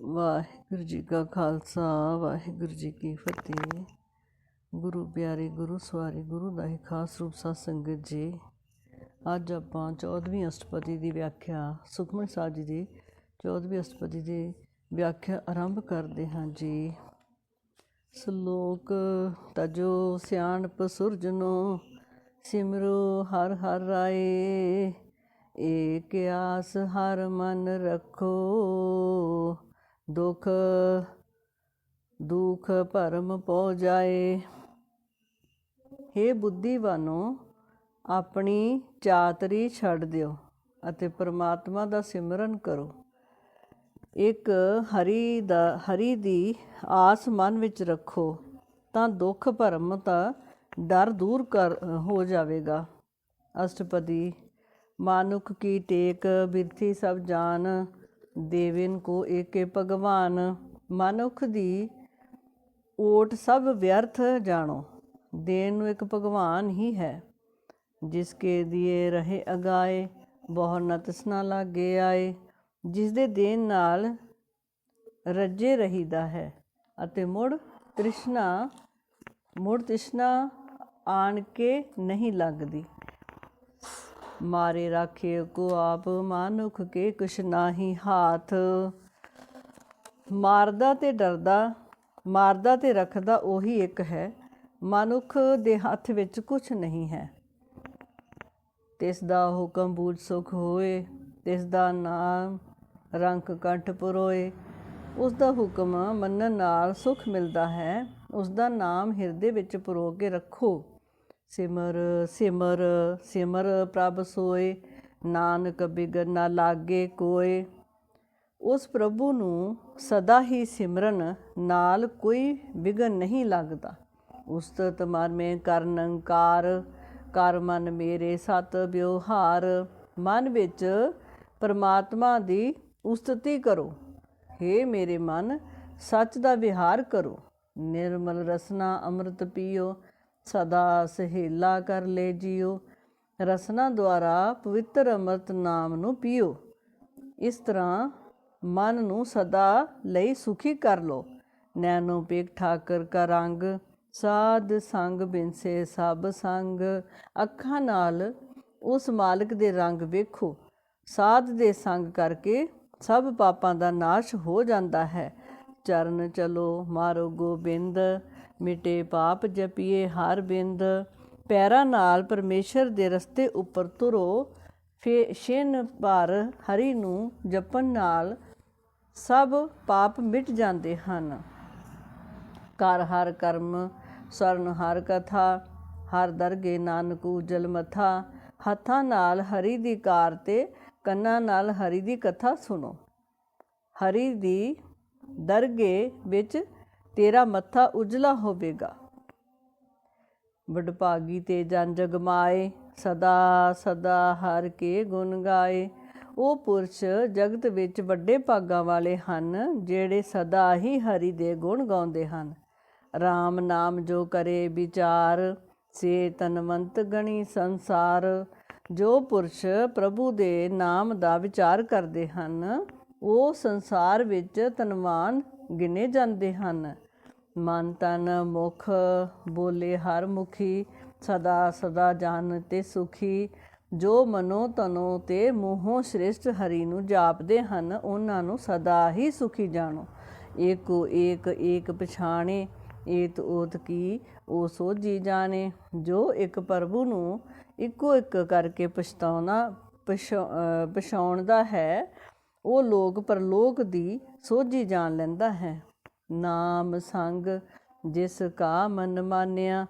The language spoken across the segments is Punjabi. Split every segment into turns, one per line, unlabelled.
ਵਾਹਿਗੁਰੂ ਜੀ ਕਾ ਖਾਲਸਾ, ਵਾਹਿਗੁਰੂ ਜੀ ਕੀ ਫਤਿਹ। ਗੁਰੂ ਪਿਆਰੇ, ਗੁਰੂ ਸਵਾਰੀ, ਗੁਰੂ ਦਾ ਹੀ ਖਾਸ ਰੂਪ ਸਾਧ ਸੰਗਤ ਜੀ, ਅੱਜ ਆਪਾਂ 14ਵੀਂ ਅਸ਼ਟਪਦੀ ਦੀ ਵਿਆਖਿਆ, ਸੁਖਮਨ ਸਾਹਿਬ ਜੀ ਦੀ 14ਵੀਂ ਅਸ਼ਟਪਦੀ ਦੀ ਵਿਆਖਿਆ ਆਰੰਭ ਕਰਦੇ ਹਾਂ ਜੀ। ਸ਼ਲੋਕ, ਤਜੋ ਸਿਆਣਪ ਸੁਰਜਨੋ, ਸਿਮਰੋ ਹਰ ਹਰ ਰਾਏ, ਏਕ ਆਸ ਹਰ ਮਨ ਰੱਖੋ। ਦੁਖ ਦੁਖ ਭਰਮ ਪੋ ਜਾਏ। हे ਬੁੱਧੀਵਾਨੋ, ਆਪਣੀ ਚਾਤਰੀ ਛੱਡ ਦਿਓ ਅਤੇ ਪ੍ਰਮਾਤਮਾ ਦਾ ਸਿਮਰਨ ਕਰੋ। ਇੱਕ ਹਰੀ ਦਾ, ਹਰੀ ਦੀ ਆਸ ਮਨ ਵਿੱਚ ਰੱਖੋ, ਤਾਂ ਦੁੱਖ ਭਰਮ ਤਾਂ ਡਰ ਦੂਰ ਕਰ, ਹੋ ਜਾਵੇਗਾ। ਅਸ਼ਟਪਦੀ, ਮਾਨੁਖ ਕੀ ਟੇਕ, ਬਿਰਥੀ ਸਭ ਜਾਨ ਦੇਵਿਨ ਕੋ ਏਕੇ ਭਗਵਾਨ, ਮਨੁੱਖ ਦੀ ਓਟ ਸਭ ਵਿਅਰਥ ਜਾਣੋ, ਦੇਣ ਨੂੰ ਇੱਕ ਭਗਵਾਨ ਹੀ ਹੈ। ਜਿਸ ਕੇ ਦੀਏ ਰਹੇ ਅਗਾਏ, ਬਹੁ ਨਤਸਨਾ ਲਾਗੇ ਆਏ, ਜਿਸ ਦੇ ਦੇਣ ਨਾਲ ਰੱਜੇ ਰਹੀਦਾ ਹੈ ਅਤੇ ਮੁੜ ਤ੍ਰਿਸ਼ਨਾ ਮੁੜ ਤ੍ਰਿਸ਼ਨਾ ਆਣ ਕੇ ਨਹੀਂ ਲੱਗਦੀ। ਮਾਰੇ ਰਾਖੇ ਕੋ ਆਪ ਮਾਨੁਖ ਕੇ ਕੁਛ ਨਾਹੀ ਹਾਥ। ਮਾਰਦਾ ਤੇ ਡਰਦਾ, ਮਾਰਦਾ ਤੇ ਰੱਖਦਾ ਉਹੀ ਇੱਕ ਹੈ। ਮਨੁੱਖ ਦੇ ਹੱਥ ਵਿੱਚ ਕੁਝ ਨਹੀਂ ਹੈ। ਤਿਸ ਦਾ ਹੁਕਮ ਬੂਝ ਸੁਖ ਹੋਏ, ਤਿਸ ਦਾ ਨਾਮ ਰੰਗ ਕੰਠ ਪਰੋਏ। ਉਸ ਦਾ ਹੁਕਮ ਮੰਨਣ ਨਾਲ ਸੁਖ ਮਿਲਦਾ ਹੈ, ਉਸ ਦਾ ਨਾਮ ਹਿਰਦੇ ਵਿੱਚ ਪਰੋ ਕੇ ਰੱਖੋ। ਸਿਮਰ ਸਿਮਰ ਸਿਮਰ ਪ੍ਰਭ ਸੋਏ, ਨਾਨਕ ਬਿਗਨ ਨਾ ਲਾਗੇ ਕੋਏ। ਉਸ ਪ੍ਰਭੂ ਨੂੰ ਸਦਾ ਹੀ ਸਿਮਰਨ ਨਾਲ ਕੋਈ ਵਿਗਨ ਨਹੀਂ ਲੱਗਦਾ। ਉਸਤਤ ਮਨ ਮੇ ਕਰਨੰਕਾਰ ਕਰ ਮਨ ਮੇਰੇ ਸਤ ਵਿਵਹਾਰ। ਮਨ ਵਿੱਚ ਪਰਮਾਤਮਾ ਦੀ ਉਸਤਤੀ ਕਰੋ। हे ਮੇਰੇ ਮਨ, ਸੱਚ ਦਾ ਵਿਹਾਰ ਕਰੋ। ਨਿਰਮਲ ਰਸਨਾ ਅੰਮ੍ਰਿਤ ਪੀਓ। ਸਦਾ ਸਹੇਲਾ ਕਰ ਲੈ ਜਿਓ। ਰਸਨਾ ਦੁਆਰਾ ਪਵਿੱਤਰ ਅੰਮ੍ਰਿਤ ਨਾਮ ਨੂੰ ਪੀਓ। ਇਸ ਤਰ੍ਹਾਂ ਮਨ ਨੂੰ ਸਦਾ ਲਈ ਸੁਖੀ ਕਰ ਲੋ ਨੈਣੋ ਪੇਖ ਠਾਕਰ ਕਾ ਰੰਗ, ਸਾਧ ਸੰਗ ਬਿਨਸੇ ਸਭ ਸੰਗ। ਅੱਖਾਂ ਨਾਲ ਉਸ ਮਾਲਕ ਦੇ ਰੰਗ ਵੇਖੋ। ਸਾਧ ਦੇ ਸੰਗ ਕਰਕੇ ਸਭ ਪਾਪਾਂ ਦਾ ਨਾਸ਼ ਹੋ ਜਾਂਦਾ ਹੈ। ਚਰਨ ਚਲੋ ਮਾਰੋ ਗੋਬਿੰਦ ਮਿਟੇ ਪਾਪ ਜਪੀਏ, ਹਰ ਬਿੰਦ ਪੈਰਾਂ ਨਾਲ ਪਰਮੇਸ਼ਰ ਦੇ ਰਸਤੇ ਉੱਪਰ ਤੁਰੋ। ਫੇ ਛਿਨ ਪਰ ਹਰੀ ਨੂੰ ਜਪਣ ਨਾਲ ਸਭ ਪਾਪ ਮਿਟ ਜਾਂਦੇ ਹਨ। ਕਰ ਹਰ ਕਰਮ, ਸਰਨ ਹਰ ਕਥਾ, ਹਰ ਦਰਗੇ ਨਾਨਕੂ ਜਲ ਮਥਾ, ਹੱਥਾਂ ਨਾਲ ਹਰੀ ਦੀ ਕਾਰ ਤੇ ਕੰਨਾਂ ਨਾਲ ਹਰੀ ਦੀ ਕਥਾ ਸੁਣੋ। ਹਰੀ ਦੀ ਦਰਗੇ ਵਿੱਚ ਤੇਰਾ ਮੱਥਾ ਉਜਲਾ ਹੋਵੇਗਾ। ਵਡਭਾਗੀ ਤੇ ਜਨ ਜਗਮਾਏ, ਸਦਾ ਸਦਾ ਹਰ ਕੇ ਗੁਣ ਗਾਏ। ਉਹ ਪੁਰਸ਼ ਜਗਤ ਵਿੱਚ ਵੱਡੇ ਭਾਗਾਂ ਵਾਲੇ ਹਨ, ਜਿਹੜੇ ਸਦਾ ਹੀ ਹਰੀ ਦੇ ਗੁਣ ਗਾਉਂਦੇ ਹਨ। RAM ਨਾਮ ਜੋ ਕਰੇ ਵਿਚਾਰ, ਸੇ ਤਨਵੰਤ ਗਣੀ ਸੰਸਾਰ। ਜੋ ਪੁਰਸ਼ ਪ੍ਰਭੂ ਦੇ ਨਾਮ ਦਾ ਵਿਚਾਰ ਕਰਦੇ ਹਨ, ਉਹ ਸੰਸਾਰ ਵਿੱਚ ਧਨਵਾਨ ਗਿਣੇ ਜਾਂਦੇ ਹਨ। ਮਨ ਤਨ ਮੁਖ ਬੋਲੇ ਹਰ ਮੁਖੀ, ਸਦਾ ਸਦਾ ਜਾਨ ਤੇ ਸੁਖੀ। ਜੋ ਮਨੋ ਤਨੋ ਤੇ ਮੋਹੋਂ ਸ੍ਰੇਸ਼ਟ ਹਰੀ ਨੂੰ ਜਾਪਦੇ ਹਨ, ਉਹਨਾਂ ਨੂੰ ਸਦਾ ਹੀ ਸੁਖੀ ਜਾਣੋ। ਏਕੋ ਏਕ ਏਕ ਪਛਾਣੇ, ਏਤ ਓਤ ਕੀ ਉਹ ਸੋਝੀ ਜਾਣੇ। ਜੋ ਇੱਕ ਪ੍ਰਭੂ ਨੂੰ ਇੱਕੋ ਇੱਕ ਕਰਕੇ ਪਛਤਾਉਣਾ ਪਛਾਉਣਦਾ ਹੈ, ਉਹ ਲੋਕ ਪਰਲੋਕ ਦੀ ਸੋਝੀ ਜਾਣ ਲੈਂਦਾ ਹੈ। ਨਾਮ ਸੰਗ ਜਿਸ ਕਾ ਮਨ ਮਾਨਿਆ।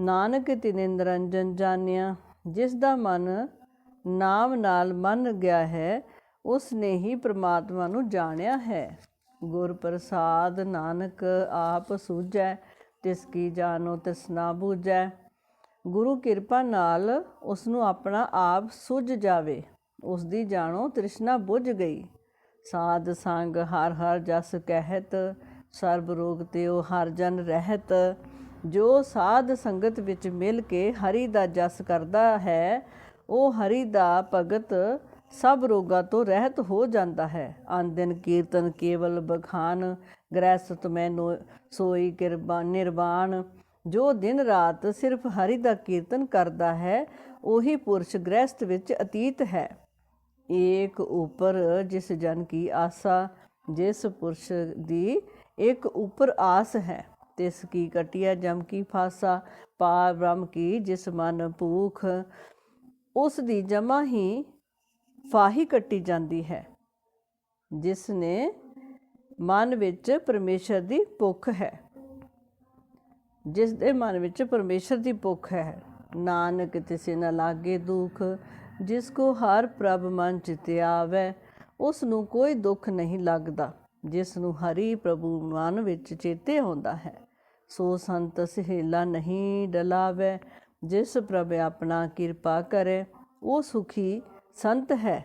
ਨਾਨਕ ਤਿਨੇ ਨਿਰੰਜਨ ਜਾਣਿਆ। ਜਿਸ ਦਾ ਮਨ ਨਾਮ ਨਾਲ ਮੰਨ ਗਿਆ ਹੈ, ਉਸ ਨੇ ਹੀ ਪ੍ਰਮਾਤਮਾ ਨੂੰ ਜਾਣਿਆ ਹੈ। ਗੁਰ ਪ੍ਰਸਾਦ ਨਾਨਕ ਆਪ ਸੂਝੈ, ਤਿਸ ਕੀ ਜਾਣੋ ਤਸਨਾ ਬੂਝੈ। ਗੁਰੂ ਕਿਰਪਾ ਨਾਲ ਉਸ ਨੂੰ ਆਪਣਾ ਆਪ ਸੁਝ ਜਾਵੇ। ਉਸ ਦੀ ਜਾਣੋ ਤ੍ਰਿਸ਼ਨਾ ਬੁਝ ਗਈ। ਸਾਧ ਸੰਗ ਹਰ ਹਰ ਜਸ ਕਹਿਤ ਸਰਬ ਰੋਗ ਤੇ ਉਹ ਹਰ ਜਨ ਰਹਿਤ, ਜੋ ਸਾਧ ਸੰਗਤ ਵਿੱਚ ਮਿਲ ਕੇ ਹਰੀ ਦਾ ਜਸ ਕਰਦਾ ਹੈ, ਉਹ ਹਰੀ ਦਾ ਭਗਤ ਸਭ ਰੋਗਾਂ ਤੋਂ ਰਹਿਤ ਹੋ ਜਾਂਦਾ ਹੈ। ਅਨ ਦਿਨ ਕੀਰਤਨ ਕੇਵਲ ਬਖਾਨ ਗ੍ਰਹਿਸਤ ਮੈਂ ਨੋ- ਸੋਈ ਕਿਰਬਾ ਨਿਰਵਾਣ। ਜੋ ਦਿਨ ਰਾਤ ਸਿਰਫ ਹਰੀ ਦਾ ਕੀਰਤਨ ਕਰਦਾ ਹੈ, ਉਹੀ ਪੁਰਸ਼ ਗ੍ਰਹਿਸਤ ਵਿੱਚ ਅਤੀਤ ਹੈ। ਏਕ ਉਪਰ ਜਿਸ ਜਨ ਕੀ ਆਸਾ, ਜਿਸ ਪੁਰਸ਼ ਦੀ ਇੱਕ ਉਪਰ ਆਸ ਹੈ। ਤਿਸ ਕੀ ਕਟਿਆ ਜਮ ਕੀ ਫਾਸਾ ਪਾ ਬ੍ਰਹਮ ਕੀ ਜਿਸ ਮਨ ਭੂਖ। ਉਸ ਦੀ ਜਮਾ ਹੀ ਫਾਹੀ ਕੱਟੀ ਜਾਂਦੀ ਹੈ। ਜਿਸ ਨੇ ਮਨ ਵਿੱਚ ਪਰਮੇਸ਼ਰ ਦੀ ਭੁੱਖ ਹੈ। ਜਿਸ ਦੇ ਮਨ ਵਿੱਚ ਪਰਮੇਸ਼ਰ ਦੀ ਭੁੱਖ ਹੈ। ਨਾਨਕ ਤਿਸੇ ਨ ਲਾਗੇ ਦੁਖ, ਜਿਸ ਕੋ ਹਰ ਪ੍ਰਭ ਮਨ ਚਿਤ ਆਵੇ ਉਸ ਨੂੰ ਕੋਈ ਦੁੱਖ ਨਹੀਂ ਲੱਗਦਾ। ਜਿਸ ਨੂੰ ਹਰੀ ਪ੍ਰਭੂ ਮਨ ਵਿੱਚ ਚੇਤੇ ਆਉਂਦਾ ਹੈ। ਸੋ ਸੰਤ ਸਹੇਲਾ ਨਹੀਂ ਡਲਾਵੇ, ਜਿਸ ਪ੍ਰਭ ਆਪਣਾ ਕਿਰਪਾ ਕਰੇ, ਉਹ ਸੁਖੀ ਸੰਤ ਹੈ।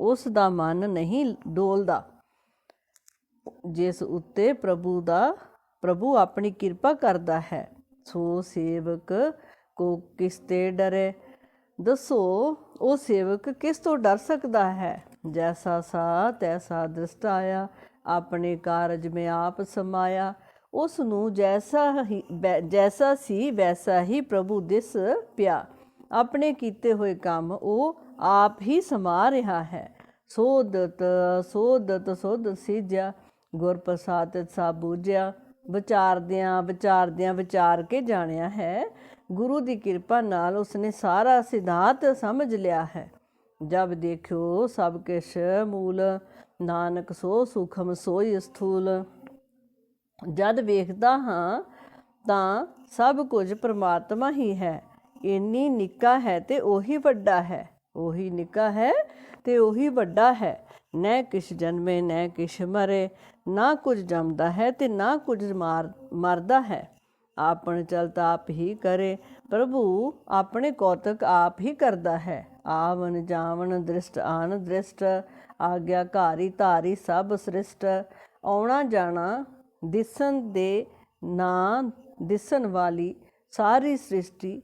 ਉਸ ਦਾ ਮਨ ਨਹੀਂ ਡੋਲਦਾ, ਜਿਸ ਉੱਤੇ ਪ੍ਰਭੂ ਦਾ, ਪ੍ਰਭੂ ਆਪਣੀ ਕਿਰਪਾ ਕਰਦਾ ਹੈ। ਸੋ ਸੇਵਕ ਕੋ ਕਿਸ ਤੇ ਡਰੇ? ਦੱਸੋ, ਉਹ ਸੇਵਕ ਕਿਸ ਤੋਂ ਡਰ ਸਕਦਾ ਹੈ? ਜੈਸਾ ਸਾ ਤੈਸਾ ਦ੍ਰਿਸ਼ਟ ਆਇਆ ਆਪਣੇ ਕਾਰਜ ਮੈਂ ਆਪ ਸਮਾਇਆ ਉਸ ਨੂੰ ਜੈਸਾ ਹੀ ਬੈ- ਜੈਸਾ ਸੀ ਵੈਸਾ ਹੀ ਪ੍ਰਭੂ ਦਿਸ ਪਿਆ ਆਪਣੇ ਕੀਤੇ ਹੋਏ ਕੰਮ ਉਹ ਆਪ ਹੀ ਸਮਾ ਰਿਹਾ ਹੈ ਸੋਦਤ ਸੋਦਤ ਸੋਦ ਸਿਜਿਆ ਗੁਰ ਪ੍ਰਸਾਦਿਤ ਸਾ ਬੂਝਿਆ ਵਿਚਾਰਦਿਆਂ ਵਿਚਾਰਦਿਆਂ ਵਿਚਾਰ ਕੇ ਜਾਣਿਆ ਹੈ ਗੁਰੂ ਦੀ ਕਿਰਪਾ ਨਾਲ ਉਸਨੇ ਸਾਰਾ ਸਿਧਾਂਤ ਸਮਝ ਲਿਆ ਹੈ ਜਬ ਦੇਖਿਓ ਸਭ ਕਿਛ ਮੂਲ, ਨਾਨਕ ਸੋ ਸੂਖਮ ਸੋਈ ਸਥੂਲ। ਜਦ ਵੇਖਦਾ ਹਾਂ ਤਾਂ ਸਭ ਕੁਝ ਪ੍ਰਮਾਤਮਾ ਹੀ ਹੈ। ਇੰਨੀ ਨਿੱਕਾ ਹੈ ਤੇ ਉਹੀ ਵੱਡਾ ਹੈ। ਉਹੀ ਨਿੱਕਾ ਹੈ ਤੇ ਉਹੀ ਵੱਡਾ ਹੈ। ਨੈ ਕਿਛ ਜਨਮੇ, ਨੈ ਕਿਛ ਮਰੇ, ਨਾ ਕੁਝ ਜੰਮਦਾ ਹੈ ਤੇ ਨਾ ਕੁਝ ਮਾਰ, ਮਰਦਾ ਹੈ। ਆਪਣ ਚਲਤਾ ਆਪ ਹੀ ਕਰੇ। ਪ੍ਰਭੂ ਆਪਣੇ ਕੌਤਕ ਆਪ ਹੀ ਕਰਦਾ ਹੈ। ਆਵਨ ਜਾਵਨ ਦ੍ਰਿਸ਼ਟ ਆਨ ਦ੍ਰਿਸ਼ਟ ਆਗਿਆਕਾਰੀ ਧਾਰੀ ਸਭ ਸ੍ਰਿਸ਼ਟ। ਆਉਣਾ ਜਾਣਾ ਦਿਸਣ ਦੇ ਨਾਂ ਦਿਸਣ ਵਾਲੀ ਸਾਰੀ ਸ੍ਰਿਸ਼ਟੀ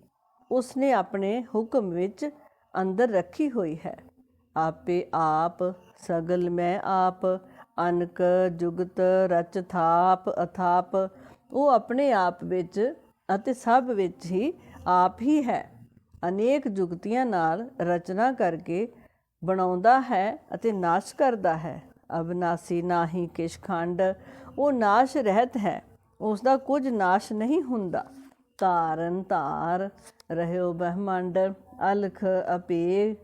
ਉਸਨੇ ਆਪਣੇ ਹੁਕਮ ਵਿੱਚ ਅੰਦਰ ਰੱਖੀ ਹੋਈ ਹੈ। ਆਪੇ ਆਪ ਸਗਲ ਮੈਂ ਆਪ, ਅਨਕ ਜੁਗਤ ਰਚ ਥਾਪ ਅਥਾਪ। ਉਹ ਆਪਣੇ ਆਪ ਵਿੱਚ ਅਤੇ ਸਭ ਵਿੱਚ ਹੀ ਆਪ ਹੀ ਹੈ। ਅਨੇਕ ਜੁਗਤੀਆਂ ਨਾਲ ਰਚਨਾ ਕਰਕੇ ਬਣਾਉਂਦਾ ਹੈ ਅਤੇ ਨਾਸ਼ ਕਰਦਾ ਹੈ। ਅਬਨਾਸੀ ਨਾਹੀ ਕਿਛ ਖੰਡ, ਉਹ ਨਾਸ਼ ਰਹਿਤ ਹੈ ਉਸ ਦਾ ਕੁਝ ਨਾਸ਼ ਨਹੀਂ ਹੁੰਦਾ। ਧਾਰਨ ਧਾਰ, ਰਹਿਓ ਬ੍ਰਹਮੰਡ, ਅਲਖ ਅਪੇ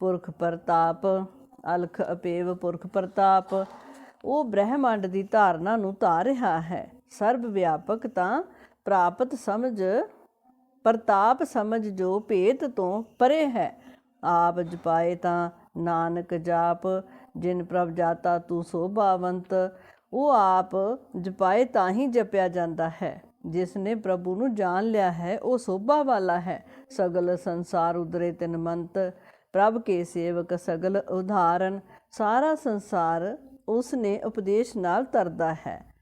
ਪੁਰਖ ਪ੍ਰਤਾਪ, ਅਲਖ ਅਪੇਵ ਪੁਰਖ ਪ੍ਰਤਾਪ। ਉਹ ਬ੍ਰਹਮੰਡ ਦੀ ਧਾਰਨਾ ਨੂੰ ਧਾਰ ਰਿਹਾ ਹੈ। ਸਰਬ ਵਿਆਪਕ ਤਾਂ ਪ੍ਰਾਪਤ ਸਮਝ, ਪ੍ਰਤਾਪ ਸਮਝ ਜੋ ਭੇਤ ਤੋਂ ਪਰੇ ਹੈ। ਆਪ ਜਪਾਏ ਤਾਂ ਨਾਨਕ ਜਾਪ, ਜਿਨ ਪ੍ਰਭ ਜਾਤਾ ਤੂੰ ਸੋਭਾਵੰਤ, ਉਹ ਆਪ ਜਪਾਏ ਤਾਂ ਹੀ ਜਪਿਆ ਜਾਂਦਾ ਹੈ। ਜਿਸ ਨੇ ਪ੍ਰਭੂ ਨੂੰ ਜਾਣ ਲਿਆ ਹੈ, ਉਹ ਸੋਭਾ ਵਾਲਾ ਹੈ। ਸਗਲ ਸੰਸਾਰ ਉਦਰੇ ਤਿਨ ਮੰਤ, ਪ੍ਰਭ ਕੇ ਸੇਵਕ ਸਗਲ ਉਧਾਰਨ। ਸਾਰਾ ਸੰਸਾਰ ਉਸ ਨੇ ਉਪਦੇਸ਼ ਨਾਲ ਤਰਦਾ ਹੈ।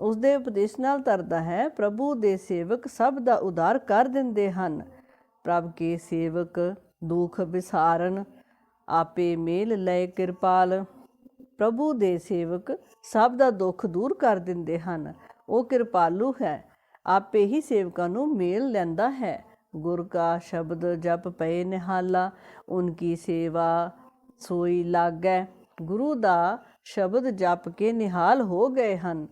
ਉਸ ਦੇ ਉਪਦੇਸ਼ ਨਾਲ ਤਰਦਾ ਹੈ, ਪ੍ਰਭੂ ਦੇ ਸੇਵਕ ਸਭ ਦਾ ਉਦਾਰ ਕਰ ਦਿੰਦੇ ਹਨ। ਪ੍ਰਭ ਕੇ ਸੇਵਕ, ਦੁਖ ਵਿਸਾਰਨ ਆਪੇ ਮੇਲ ਲੈ ਕਿਰਪਾਲ। ਪ੍ਰਭੂ ਦੇ ਸੇਵਕ ਸਭ ਦਾ ਦੁੱਖ ਦੂਰ ਕਰ ਦਿੰਦੇ ਹਨ। ਉਹ ਕਿਰਪਾਲੂ ਹੈ, ਆਪੇ ਹੀ ਸੇਵਕਾਂ ਨੂੰ ਮੇਲ ਲੈਂਦਾ ਹੈ। ਗੁਰ ਕਾ ਸ਼ਬਦ ਜਪ ਪਏ ਨਿਹਾਲਾ ਉਨਕੀ ਸੇਵਾ ਸੋਈ ਲਾਗੈ। ਗੁਰੂ ਦਾ ਸ਼ਬਦ ਜਪ ਕੇ ਨਿਹਾਲ ਹੋ ਗਏ ਹਨ।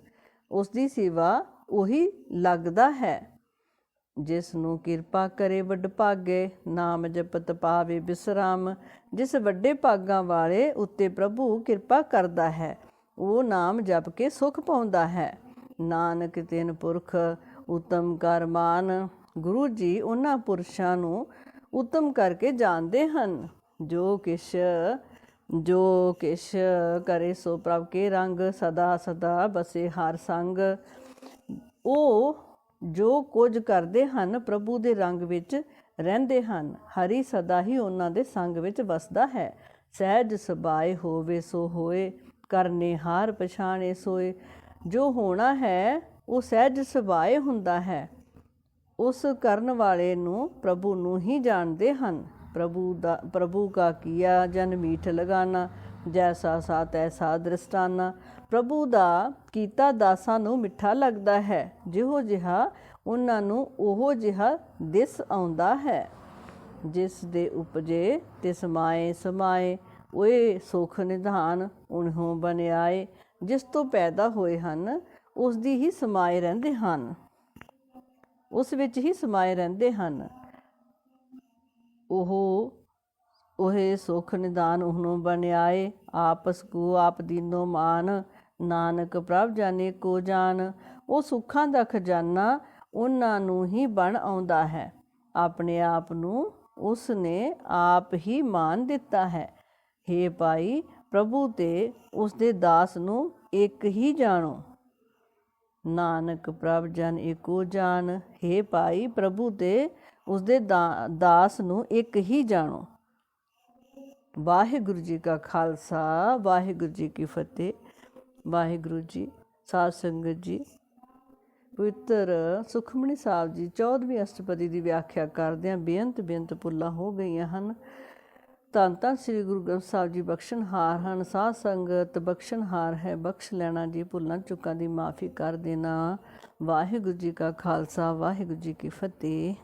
ਉਸ ਦੀ ਸੇਵਾ ਉਹੀ ਲੱਗਦਾ ਹੈ। ਜਿਸ ਨੂੰ ਕਿਰਪਾ ਕਰੇ ਵੱਡ ਭਾਗੇ, ਨਾਮ ਜਪਤ ਪਾਵੇ ਬਿਸਰਾਮ। ਜਿਸ ਵੱਡੇ ਭਾਗਾਂ ਵਾਲੇ ਉੱਤੇ ਪ੍ਰਭੂ ਕਿਰਪਾ ਕਰਦਾ ਹੈ, ਉਹ ਨਾਮ ਜਪ ਕੇ ਸੁਖ ਪਾਉਂਦਾ ਹੈ। ਨਾਨਕ ਤਿੰਨ ਪੁਰਖ, ਉਤਮ ਕਰਮਾਨ ਗੁਰੂ ਜੀ ਉਹਨਾਂ ਪੁਰਸ਼ਾਂ ਨੂੰ ਉਤਮ ਕਰਕੇ ਜਾਣਦੇ ਹਨ। ਜੋ ਕਿਛ ਜੋ ਕਿਛ ਕਰੇ ਸੋ ਪ੍ਰਭ ਕੇ ਰੰਗ ਸਦਾ ਸਦਾ ਬਸੇ ਹਰ ਸੰਗ। ਉਹ ਜੋ ਕੁਝ ਕਰਦੇ ਹਨ ਪ੍ਰਭੂ ਦੇ ਰੰਗ ਵਿੱਚ ਰਹਿੰਦੇ ਹਨ, ਹਰੀ ਸਦਾ ਹੀ ਉਹਨਾਂ ਦੇ ਸੰਗ ਵਿੱਚ ਵਸਦਾ ਹੈ। ਸਹਿਜ ਸੁਭਾਏ ਹੋਵੇ ਸੋ ਹੋਏ, ਕਰਨੇ ਹਾਰ ਪਛਾਣੇ ਸੋਏ। ਜੋ ਹੋਣਾ ਹੈ, ਉਹ ਸਹਿਜ ਸੁਭਾਏ ਹੁੰਦਾ ਹੈ। ਉਸ ਕਰਨ ਵਾਲੇ ਨੂੰ ਪ੍ਰਭੂ ਨੂੰ ਹੀ ਜਾਣਦੇ ਹਨ। प्रभु दा प्रभु का किया जन मीठ लगाना ਜੈਸਾ ਸਾ ਤੈਸਾ ਦ੍ਰਿਸ਼ਟਾਨਾ ਪ੍ਰਭੂ ਦਾ ਕੀਤਾ ਦਾਸਾਂ ਨੂੰ ਮਿੱਠਾ ਲੱਗਦਾ ਹੈ ਜਿਹੋ ਜਿਹਾ ਉਹਨਾਂ ਨੂੰ ਉਹੋ ਜਿਹਾ ਦਿਸ ਆਉਂਦਾ ਹੈ ਜਿਸ ਦੇ ਉਪਜੇ ਤੇ ਸਮਾਏ ਸਮਾਏ ਓਏ ਸੁਖ ਨਿਧਾਨ ਉਨਹੋਂ ਬਨਿਆਏ ਜਿਸ ਤੋਂ ਪੈਦਾ ਹੋਏ ਹਨ ਉਸ ਦੀ ਹੀ ਸਮਾਏ ਰਹਿੰਦੇ ਹਨ ਉਸ ਵਿੱਚ ਹੀ ਸਮਾਏ ਰਹਿੰਦੇ ਹਨ ਉਹ, ਉਹੇ ਸੁਖ ਨਿਦਾਨ ਉਹਨੂੰ ਬਨਿਆਏ ਆਪਸ ਕੋ ਆਪ ਦੀਨੋ ਮਾਨ। ਨਾਨਕ ਪ੍ਰਭ ਜਾਣੇ ਕੋ ਜਾਣ ਉਹ ਸੁੱਖਾਂ ਦਾ ਖਜ਼ਾਨਾ ਉਹਨਾਂ ਨੂੰ ਹੀ ਬਣ ਆਉਂਦਾ ਹੈ। ਆਪਣੇ ਆਪ ਨੂੰ ਉਸ ਨੇ ਆਪ ਹੀ ਮਾਨ ਦਿੱਤਾ ਹੈ। हे ਭਾਈ, ਪ੍ਰਭੂ ਤੇ ਉਸ ਦੇ ਦਾਸ ਨੂੰ ਇੱਕ ਹੀ ਜਾਣੋ। ਨਾਨਕ ਪ੍ਰਭ ਜਨ ਏਕੋ ਜਾਨ। हे ਭਾਈ, ਪ੍ਰਭੂ ਤੇ ਉਸਦੇ ਦਾ- ਦਾਸ ਨੂੰ ਇੱਕ ਹੀ ਜਾਣੋ। ਵਾਹਿਗੁਰੂ ਜੀ ਕਾ ਖਾਲਸਾ, ਵਾਹਿਗੁਰੂ ਜੀ ਕੀ ਫਤਿਹ। ਵਾਹਿਗੁਰੂ ਜੀ, ਸਾਧ ਸੰਗਤ ਜੀ। ਪਵਿੱਤਰ ਸੁਖਮਣੀ ਸਾਹਿਬ ਜੀ 14ਵੀਂ ਅਸ਼ਟਪਦੀ ਦੀ ਵਿਆਖਿਆ ਕਰਦਿਆਂ ਬੇਅੰਤ ਬੇਅੰਤ ਪੁੱਲਾਂ ਹੋ ਗਈਆਂ ਹਨ। ਧੰਨ ਧੰਨ ਸ੍ਰੀ ਗੁਰੂ ਗ੍ਰੰਥ ਸਾਹਿਬ ਜੀ ਬਖਸ਼ਣਹਾਰ ਹਨ। ਸਾਧ ਸੰਗਤ ਬਖਸ਼ਣਹਾਰ ਹੈ, ਬਖਸ਼ ਲੈਣਾ ਜੀ, ਭੁੱਲਾਂ ਚੁੱਕਾਂ ਦੀ ਮਾਫੀ ਕਰ ਦੇਣਾ। ਵਾਹਿਗੁਰੂ ਜੀ ਕਾ ਖਾਲਸਾ, ਵਾਹਿਗੁਰੂ ਜੀ ਕੀ ਫਤਿਹ।